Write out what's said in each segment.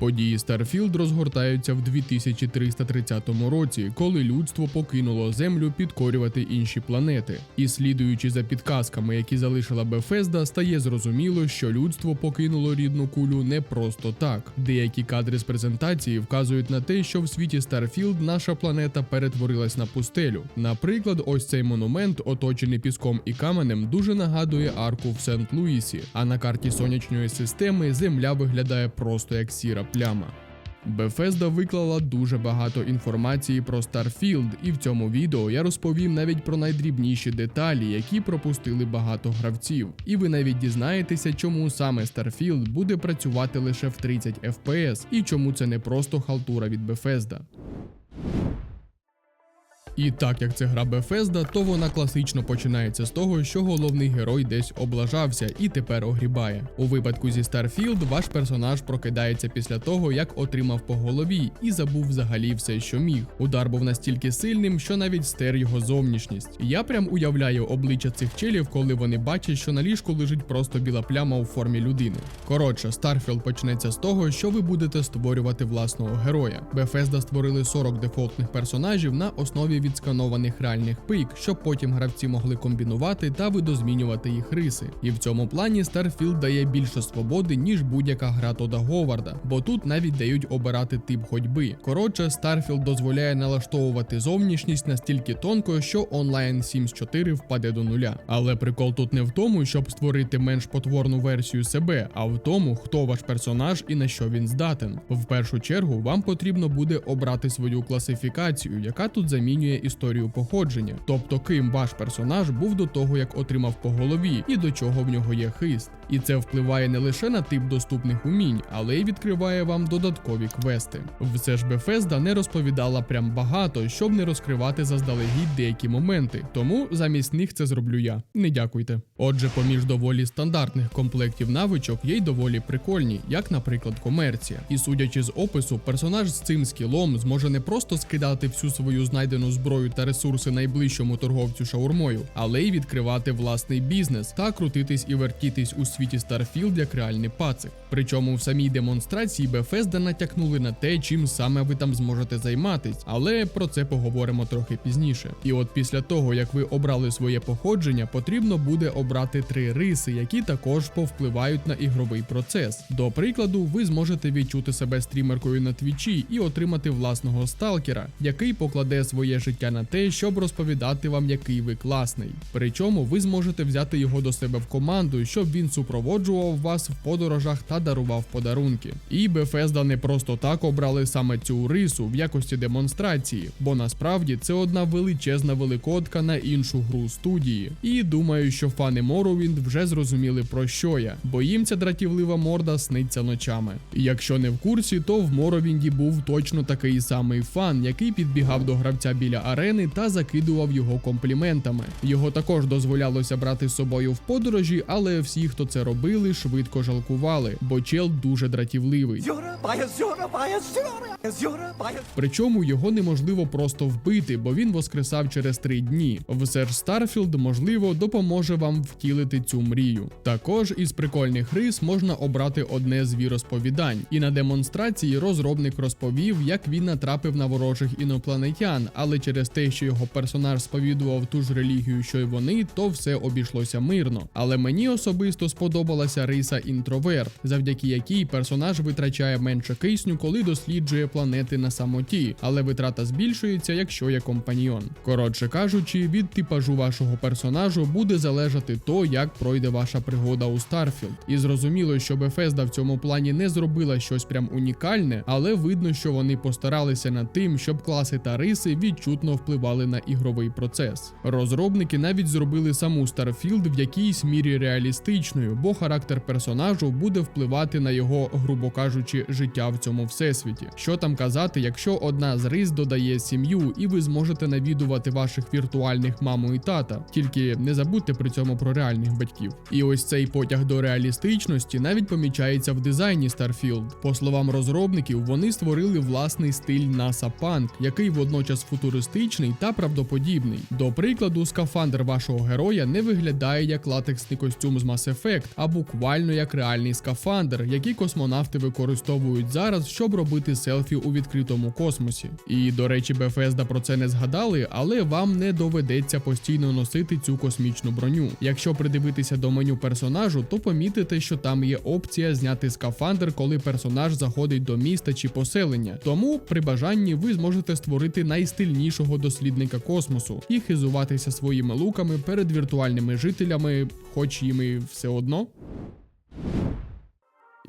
Події Starfield розгортаються в 2330 році, коли людство покинуло Землю підкорювати інші планети. І слідуючи за підказками, які залишила Bethesda, стає зрозуміло, що людство покинуло рідну кулю не просто так. Деякі кадри з презентації вказують на те, що в світі Starfield наша планета перетворилась на пустелю. Наприклад, ось цей монумент, оточений піском і каменем, дуже нагадує арку в Сент-Луісі, а на карті сонячної системи Земля виглядає просто як сіра пляма. Bethesda виклала дуже багато інформації про Starfield, і в цьому відео я розповім навіть про найдрібніші деталі, які пропустили багато гравців. І ви навіть дізнаєтеся, чому саме Starfield буде працювати лише в 30 FPS, і чому це не просто халтура від Bethesda. І так як це гра Bethesda, то вона класично починається з того, що головний герой десь облажався і тепер огрібає. У випадку зі Starfield ваш персонаж прокидається після того, як отримав по голові і забув взагалі все, що міг. Удар був настільки сильним, що навіть стер його зовнішність. Я прям уявляю обличчя цих челів, коли вони бачать, що на ліжку лежить просто біла пляма у формі людини. Коротше, Starfield почнеться з того, що ви будете створювати власного героя. Bethesda створили 40 дефолтних персонажів на основі відсканованих реальних пик, щоб потім гравці могли комбінувати та видозмінювати їх риси. І в цьому плані Starfield дає більше свободи, ніж будь-яка гра Тода Говарда, бо тут навіть дають обирати тип ходьби. Коротше, Starfield дозволяє налаштовувати зовнішність настільки тонко, що онлайн Sims 4 впаде до нуля. Але прикол тут не в тому, щоб створити менш потворну версію себе, а в тому, хто ваш персонаж і на що він здатен. В першу чергу вам потрібно буде обрати свою класифікацію, яка тут замінює історію походження, тобто ким ваш персонаж був до того, як отримав по голові, і до чого в нього є хист. І це впливає не лише на тип доступних умінь, але й відкриває вам додаткові квести. Все ж Bethesda не розповідала прям багато, щоб не розкривати заздалегідь деякі моменти. Тому замість них це зроблю я. Не дякуйте. Отже, поміж доволі стандартних комплектів навичок є й доволі прикольні, як, наприклад, комерція. І судячи з опису, персонаж з цим скілом зможе не просто скидати всю свою знайдену зброю та ресурси найближчому торговцю шаурмою, але й відкривати власний бізнес та крутитись і вертітись у світі Starfield як реальний пацик. Причому в самій демонстрації Bethesda натякнули на те, чим саме ви там зможете займатись, але про це поговоримо трохи пізніше. І от після того, як ви обрали своє походження, потрібно буде обрати три риси, які також повпливають на ігровий процес. До прикладу, ви зможете відчути себе стрімеркою на твічі і отримати власного сталкера, який покладе своє життя на те, щоб розповідати вам, який ви класний. Причому ви зможете взяти його до себе в команду, щоб він супроводжував вас в подорожах та дарував подарунки. І Bethesda не просто так обрали саме цю рису в якості демонстрації, бо насправді це одна величезна великодка на іншу гру студії. І думаю, що фани Morrowind вже зрозуміли про що я, бо їм ця дратівлива морда сниться ночами. І якщо не в курсі, то в Morrowind був точно такий самий фан, який підбігав до гравця біля арени та закидував його компліментами. Його також дозволялося брати з собою в подорожі, але всі, хто це робили, швидко жалкували, бо чел дуже дратівливий. Причому його неможливо просто вбити, бо він воскресав через три дні. Все Старфілд, можливо, допоможе вам втілити цю мрію. Також із прикольних рис можна обрати одне з віросповідань. І на демонстрації розробник розповів, як він натрапив на ворожих інопланетян, але через те, що його персонаж сповідував ту ж релігію, що й вони, то все обійшлося мирно. Але мені особисто сподобалася риса інтроверт, завдяки якій персонаж витрачає менше кисню, коли досліджує планети на самоті, але витрата збільшується, якщо є компаньйон. Коротше кажучи, від типажу вашого персонажу буде залежати то, як пройде ваша пригода у Старфілд. І зрозуміло, що Bethesda в цьому плані не зробила щось прям унікальне, але видно, що вони постаралися над тим, щоб класи та риси відчутно впливали на ігровий процес. Розробники навіть зробили саму Starfield в якійсь мірі реалістичною, бо характер персонажу буде впливати на його, грубо кажучи, життя в цьому всесвіті. Що там казати, якщо одна з рис додає сім'ю, і ви зможете навідувати ваших віртуальних маму і тата, тільки не забудьте при цьому про реальних батьків. І ось цей потяг до реалістичності навіть помічається в дизайні Starfield. По словам розробників, вони створили власний стиль NASA Punk, який водночас футуристичний та правдоподібний. До прикладу, скафандр вашого героя не виглядає як латексний костюм з Mass Effect, а буквально як реальний скафандр, який космонавти використовують зараз, щоб робити селфі у відкритому космосі. І до речі, Bethesda про це не згадали, але вам не доведеться постійно носити цю космічну броню. Якщо придивитися до меню персонажу, то помітите, що там є опція зняти скафандр, коли персонаж заходить до міста чи поселення. Тому при бажанні ви зможете створити найстильнішого дослідника космосу і хизуватися своїми луками перед віртуальними жителями, хоч їм і все одно.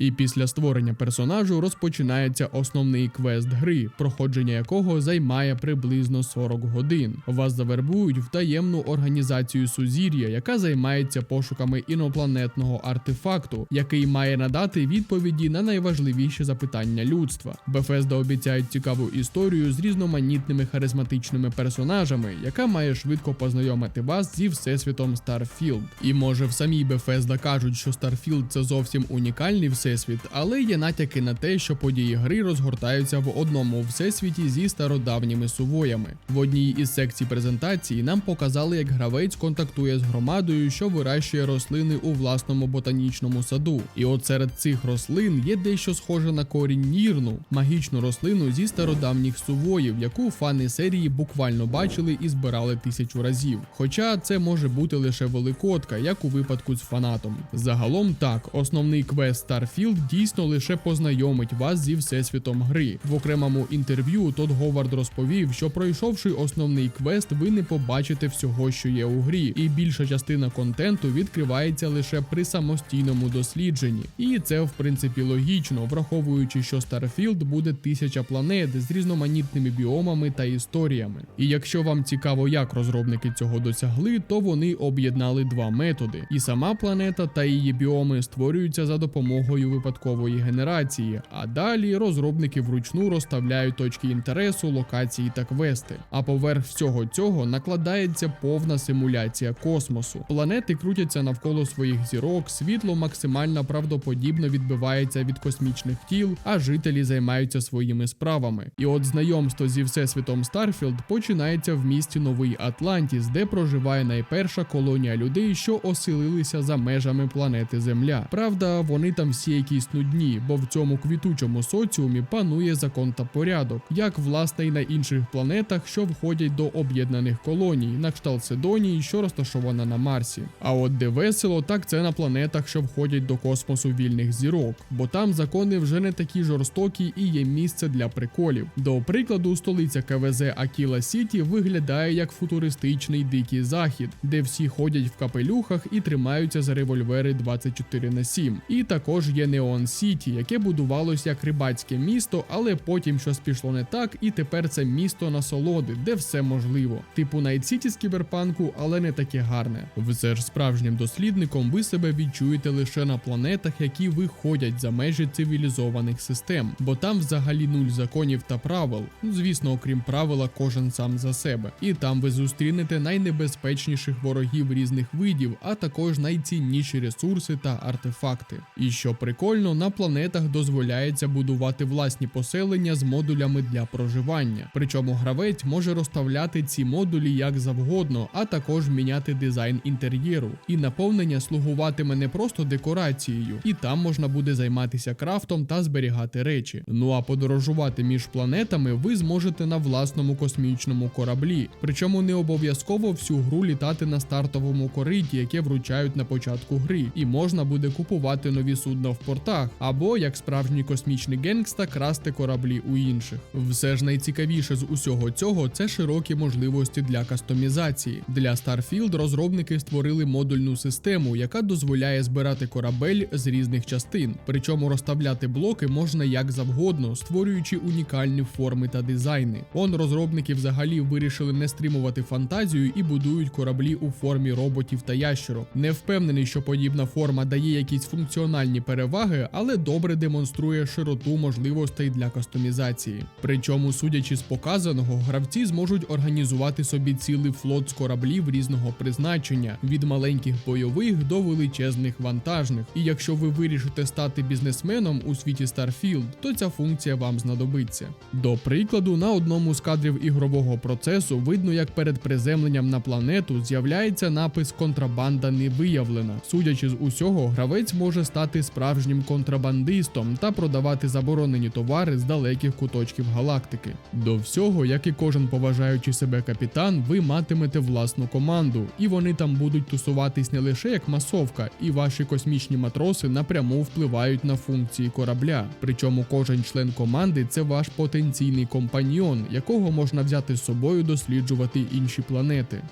І після створення персонажу розпочинається основний квест гри, проходження якого займає приблизно 40 годин. Вас завербують в таємну організацію Сузір'я, яка займається пошуками інопланетного артефакту, який має надати відповіді на найважливіші запитання людства. Bethesda обіцяють цікаву історію з різноманітними харизматичними персонажами, яка має швидко познайомити вас зі всесвітом Starfield. І може в самій Bethesda кажуть, що Starfield це зовсім унікальний всесвіт, але є натяки на те, що події гри розгортаються в одному всесвіті зі стародавніми сувоями. В одній із секцій презентації нам показали, як гравець контактує з громадою, що вирощує рослини у власному ботанічному саду. І от серед цих рослин є дещо схоже на корінь нірну, магічну рослину зі стародавніх сувоїв, яку фани серії буквально бачили і збирали тисячу разів. Хоча це може бути лише великодка, як у випадку з фанатом. Загалом так, основний квест Starfield дійсно лише познайомить вас зі всесвітом гри. В окремому інтерв'ю Тодд Говард розповів, що пройшовши основний квест, ви не побачите всього, що є у грі, і більша частина контенту відкривається лише при самостійному дослідженні. І це в принципі логічно, враховуючи, що Starfield буде тисяча планет з різноманітними біомами та історіями. І якщо вам цікаво, як розробники цього досягли, то вони об'єднали два методи: і сама планета та її біоми створюються за допомогою випадкової генерації, а далі розробники вручну розставляють точки інтересу, локації та квести. А поверх всього цього накладається повна симуляція космосу. Планети крутяться навколо своїх зірок, світло максимально правдоподібно відбивається від космічних тіл, а жителі займаються своїми справами. І от знайомство зі всесвітом Старфілд починається в місті Новий Атлантіс, де проживає найперша колонія людей, що оселилися за межами планети Земля. Правда, вони там всі якісь нудні, бо в цьому квітучому соціумі панує закон та порядок, як власне і на інших планетах, що входять до об'єднаних колоній, на кшталт Седонії, що розташована на Марсі. А от де весело, так це на планетах, що входять до космосу вільних зірок, бо там закони вже не такі жорстокі і є місце для приколів. До прикладу, столиця КВЗ Акіла Сіті виглядає як футуристичний дикий захід, де всі ходять в капелюхах і тримаються за револьвери 24 на 7. І також є Неон Сіті, яке будувалось як рибацьке місто, але потім щось пішло не так, і тепер це місто насолоди, де все можливо. Типу Найт Сіті з кіберпанку, але не таке гарне. Все ж справжнім дослідником ви себе відчуєте лише на планетах, які виходять за межі цивілізованих систем, бо там взагалі нуль законів та правил. Ну, звісно, окрім правила, кожен сам за себе. І там ви зустрінете найнебезпечніших ворогів різних видів, а також найцінніші ресурси та артефакти. І що прикольно, на планетах дозволяється будувати власні поселення з модулями для проживання. Причому гравець може розставляти ці модулі як завгодно, а також міняти дизайн інтер'єру. І наповнення слугуватиме не просто декорацією, і там можна буде займатися крафтом та зберігати речі. Ну а подорожувати між планетами ви зможете на власному космічному кораблі. Причому не обов'язково всю гру літати на стартовому кориті, яке вручають на початку гри, і можна буде купувати нові судна в портах, або як справжній космічний генгста красти кораблі у інших. Все ж найцікавіше з усього цього це широкі можливості для кастомізації. Для Starfield розробники створили модульну систему, яка дозволяє збирати корабель з різних частин. Причому розставляти блоки можна як завгодно, створюючи унікальні форми та дизайни. Он розробники взагалі вирішили не стримувати фантазію і будують кораблі у формі роботів та ящерок. Не впевнений, що подібна форма дає якісь функціональні переваги переваги, але добре демонструє широту можливостей для кастомізації. Причому, судячи з показаного, гравці зможуть організувати собі цілий флот з кораблів різного призначення від маленьких бойових до величезних вантажних. І якщо ви вирішите стати бізнесменом у світі Starfield, то ця функція вам знадобиться. До прикладу, на одному з кадрів ігрового процесу видно, як перед приземленням на планету з'являється напис Контрабанда не виявлена. Судячи з усього, гравець може стати справжнім контрабандистом та продавати заборонені товари з далеких куточків галактики. До всього, як і кожен поважаючий себе капітан, ви матимете власну команду, і вони там будуть тусуватись не лише як масовка, і ваші космічні матроси напряму впливають на функції корабля. Причому кожен член команди це ваш потенційний компаньйон, якого можна взяти з собою досліджувати інші планети.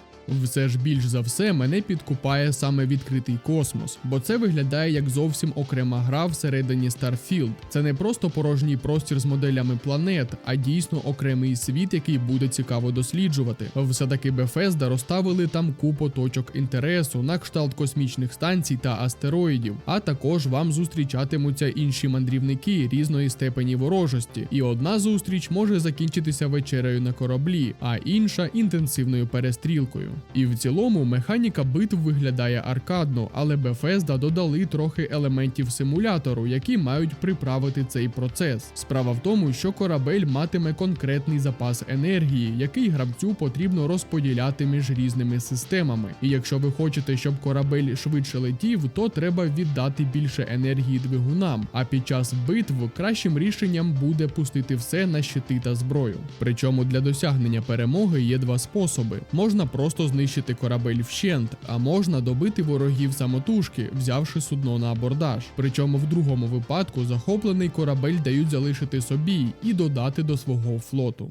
Все ж більш за все мене підкупає саме відкритий космос, бо це виглядає як зовсім окрема гра всередині Starfield. Це не просто порожній простір з моделями планет, а дійсно окремий світ, який буде цікаво досліджувати. Все таки Bethesda розставили там купу точок інтересу на кшталт космічних станцій та астероїдів, а також вам зустрічатимуться інші мандрівники різної степені ворожості. І одна зустріч може закінчитися вечерею на кораблі, а інша інтенсивною перестрілкою. І в цілому механіка битв виглядає аркадно, але Bethesda додали трохи елементів симулятору, які мають приправити цей процес. Справа в тому, що корабель матиме конкретний запас енергії, який гравцю потрібно розподіляти між різними системами. І якщо ви хочете, щоб корабель швидше летів, то треба віддати більше енергії двигунам. А під час битв кращим рішенням буде пустити все на щити та зброю. Причому для досягнення перемоги є два способи: можна просто знищити корабель вщент, а можна добити ворогів самотужки, взявши судно на абордаж. Причому в другому випадку захоплений корабель дають залишити собі і додати до свого флоту.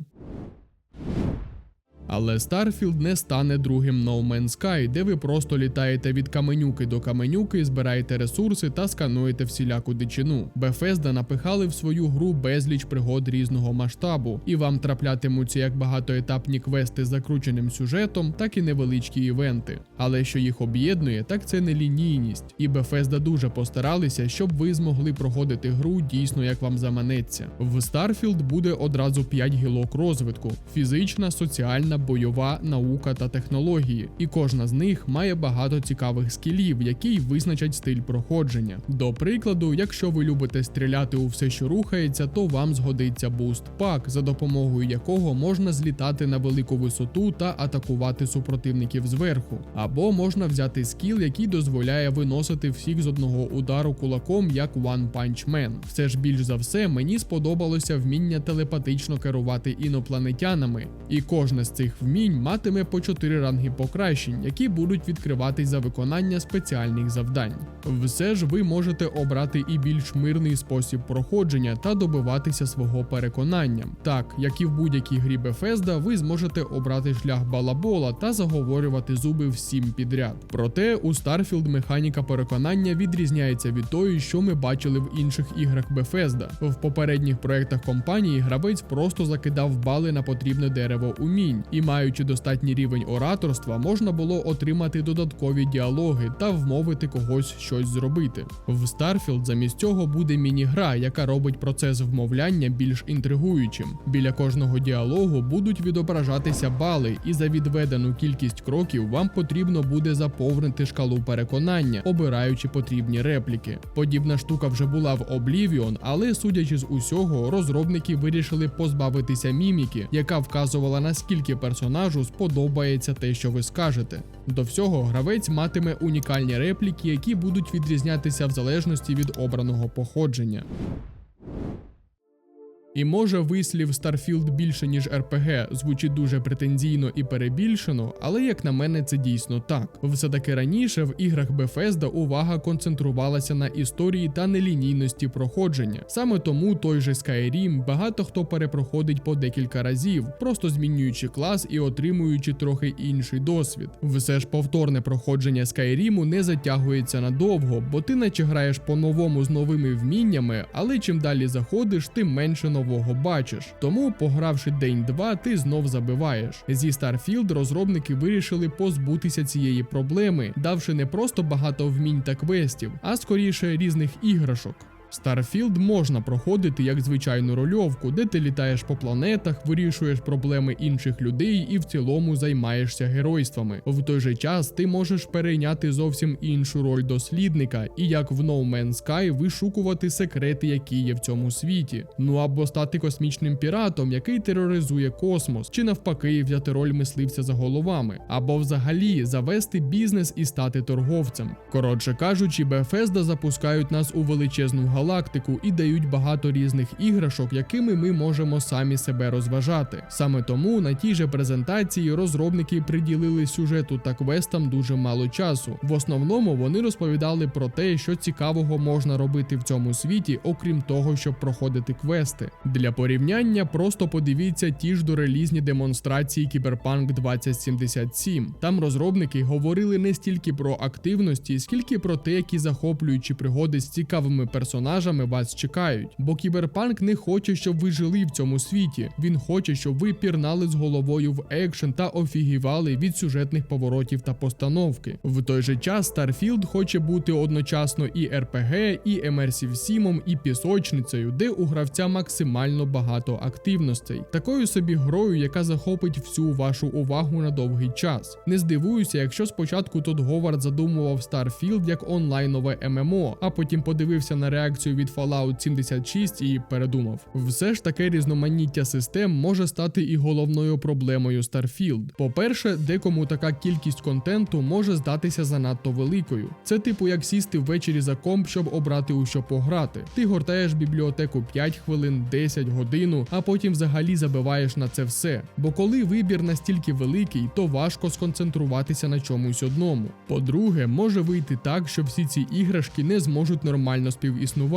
Але Starfield не стане другим No Man's Sky, де ви просто літаєте від каменюки до каменюки, збираєте ресурси та скануєте всіляку дичину. Bethesda напихали в свою гру безліч пригод різного масштабу, і вам траплятимуться як багатоетапні квести з закрученим сюжетом, так і невеличкі івенти. Але що їх об'єднує, так це нелінійність. І Bethesda дуже постаралися, щоб ви змогли проходити гру дійсно як вам заманеться. В Starfield буде одразу 5 гілок розвитку: фізична, соціальна, бойова, наука та технології. І кожна з них має багато цікавих скілів, які й визначать стиль проходження. До прикладу, якщо ви любите стріляти у все, що рухається, то вам згодиться буст пак, за допомогою якого можна злітати на велику висоту та атакувати супротивників зверху. Або можна взяти скіл, який дозволяє виносити всіх з одного удару кулаком, як One Punch Man. Все ж більш за все мені сподобалося вміння телепатично керувати інопланетянами, і кожне з цих вмінь матиме по 4 ранги покращень, які будуть відкриватись за виконання спеціальних завдань. Все ж ви можете обрати і більш мирний спосіб проходження та добиватися свого переконання. Так, як і в будь-якій грі Bethesda, ви зможете обрати шлях балабола та заговорювати зуби всім підряд. Проте у Starfield механіка переконання відрізняється від тої, що ми бачили в інших іграх Bethesda. В попередніх проектах компанії гравець просто закидав бали на потрібне дерево умінь, і маючи достатній рівень ораторства, можна було отримати додаткові діалоги та вмовити когось щось зробити. В Starfield замість цього буде міні-гра, яка робить процес вмовляння більш інтригуючим. Біля кожного діалогу будуть відображатися бали, і за відведену кількість кроків вам потрібно буде заповнити шкалу переконання, обираючи потрібні репліки. Подібна штука вже була в Oblivion, але судячи з усього, розробники вирішили позбавитися міміки, яка вказувала наскільки персонажу сподобається те, що ви скажете. До всього гравець матиме унікальні репліки, які будуть відрізнятися в залежності від обраного походження. І може вислів Starfield більше ніж RPG звучить дуже претензійно і перебільшено, але як на мене, це дійсно так. Все таки раніше в іграх Bethesda увага концентрувалася на історії та нелінійності проходження. Саме тому той же Skyrim багато хто перепроходить по декілька разів, просто змінюючи клас і отримуючи трохи інший досвід. Все ж повторне проходження Skyrim не затягується надовго, бо ти наче граєш по-новому з новими вміннями, але чим далі заходиш, тим менше нового бачиш. Тому, погравши день-два, ти знов забиваєш. Зі Starfield розробники вирішили позбутися цієї проблеми, давши не просто багато вмінь та квестів, а скоріше різних іграшок. Starfield можна проходити як звичайну рольовку, де ти літаєш по планетах, вирішуєш проблеми інших людей і в цілому займаєшся геройствами. В той же час ти можеш перейняти зовсім іншу роль дослідника і як в No Man's Sky вишукувати секрети, які є в цьому світі. Ну або стати космічним піратом, який тероризує космос, чи навпаки взяти роль мисливця за головами, або взагалі завести бізнес і стати торговцем. Коротше кажучи, Bethesda запускають нас у величезну галактику і дають багато різних іграшок, якими ми можемо самі себе розважати. Саме тому на тій же презентації розробники приділили сюжету та квестам дуже мало часу. В основному вони розповідали про те, що цікавого можна робити в цьому світі, окрім того, щоб проходити квести. Для порівняння просто подивіться ті ж дорелізні демонстрації Cyberpunk 2077. Там розробники говорили не стільки про активності, скільки про те, які захоплюючі пригоди з цікавими персонажами вас чекають. Бо Кіберпанк не хоче, щоб ви жили в цьому світі. Він хоче, щоб ви пірнали з головою в екшен та офігівали від сюжетних поворотів та постановки. В той же час Starfield хоче бути одночасно і RPG, і Immersive Сімом, і пісочницею, де у гравця максимально багато активностей. Такою собі грою, яка захопить всю вашу увагу на довгий час. Не здивуюся, якщо спочатку Тодд Говард задумував Starfield як онлайнове ММО, а потім подивився на реакцію від Fallout 76 і передумав. Все ж таке різноманіття систем може стати і головною проблемою Starfield. По-перше, декому така кількість контенту може здатися занадто великою. Це типу як сісти ввечері за комп, щоб обрати у що пограти. Ти гортаєш бібліотеку 5 хвилин, 10 годину, а потім взагалі забиваєш на це все. Бо коли вибір настільки великий, то важко сконцентруватися на чомусь одному. По-друге, може вийти так, що всі ці іграшки не зможуть нормально співіснувати.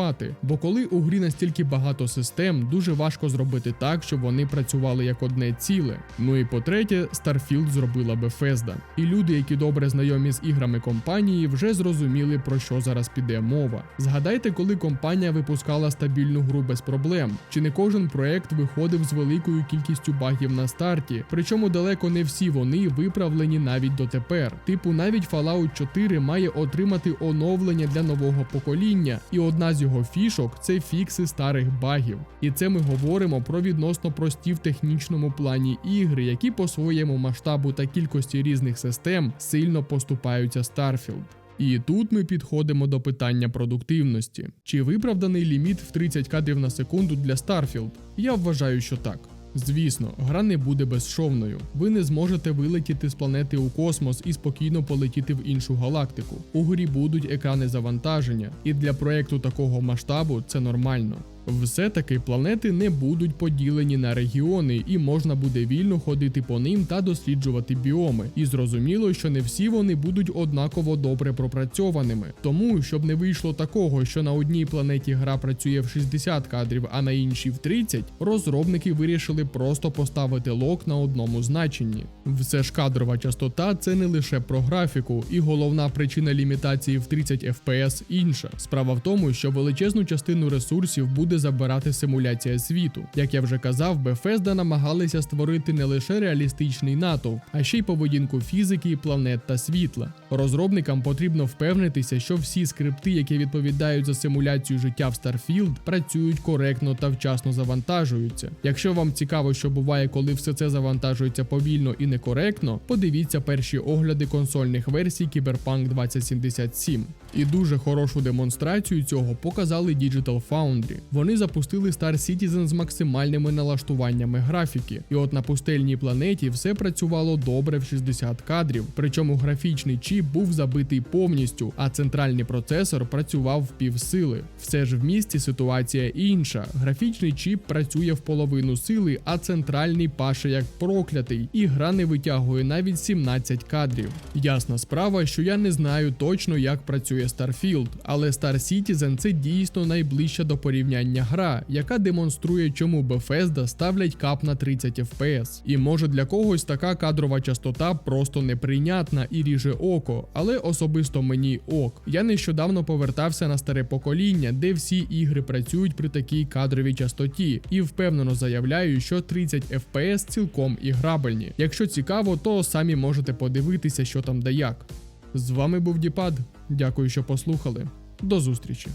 Бо коли у грі настільки багато систем, дуже важко зробити так, щоб вони працювали як одне ціле. Ну і по-третє, Starfield зробила Bethesda. І люди, які добре знайомі з іграми компанії, вже зрозуміли про що зараз піде мова. Згадайте, коли компанія випускала стабільну гру без проблем. Чи не кожен проект виходив з великою кількістю багів на старті, причому далеко не всі вони виправлені навіть дотепер. Типу, навіть Fallout 4 має отримати оновлення для нового покоління, і одна з його фішок це фікси старих багів. І це ми говоримо про відносно прості в технічному плані ігри, які по своєму масштабу та кількості різних систем сильно поступаються Starfield. І тут ми підходимо до питання продуктивності. Чи виправданий ліміт в 30 кадрів на секунду для Starfield? Я вважаю, що так. Звісно, гра не буде безшовною. Ви не зможете вилетіти з планети у космос і спокійно полетіти в іншу галактику. У грі будуть екрани завантаження, і для проекту такого масштабу це нормально. Все-таки планети не будуть поділені на регіони, і можна буде вільно ходити по ним та досліджувати біоми. І зрозуміло, що не всі вони будуть однаково добре пропрацьованими. Тому, щоб не вийшло такого, що на одній планеті гра працює в 60 кадрів, а на іншій в 30, розробники вирішили просто поставити лок на одному значенні. Все ж кадрова частота це не лише про графіку, і головна причина лімітації в 30 FPS інша. Справа в тому, що величезну частину ресурсів буде забирати симуляція світу. Як я вже казав, Bethesda намагалися створити не лише реалістичний натовп, а ще й поведінку фізики, планет та світла. Розробникам потрібно впевнитися, що всі скрипти, які відповідають за симуляцію життя в Starfield, працюють коректно та вчасно завантажуються. Якщо вам цікаво, що буває, коли все це завантажується повільно і некоректно, подивіться перші огляди консольних версій Cyberpunk 2077. І дуже хорошу демонстрацію цього показали Digital Foundry. Вони запустили Star Citizen з максимальними налаштуваннями графіки, і от на пустельній планеті все працювало добре в 60 кадрів. Причому графічний чіп був забитий повністю, а центральний процесор працював в півсили. Все ж в місті ситуація інша. Графічний чіп працює в половину сили, а центральний паше як проклятий, і гра не витягує навіть 17 кадрів. Ясна справа, що я не знаю точно, як працює Starfield, але Star Citizen це дійсно найближче до порівняння гра, яка демонструє, чому Bethesda ставлять кап на 30 FPS. І може для когось така кадрова частота просто неприйнятна і ріже око, але особисто мені ок. Я нещодавно повертався на старе покоління, де всі ігри працюють при такій кадровій частоті, і впевнено заявляю, що 30 FPS цілком іграбельні. Якщо цікаво, то самі можете подивитися, що там да як. З вами був Діпад. Дякую, що послухали. До зустрічі.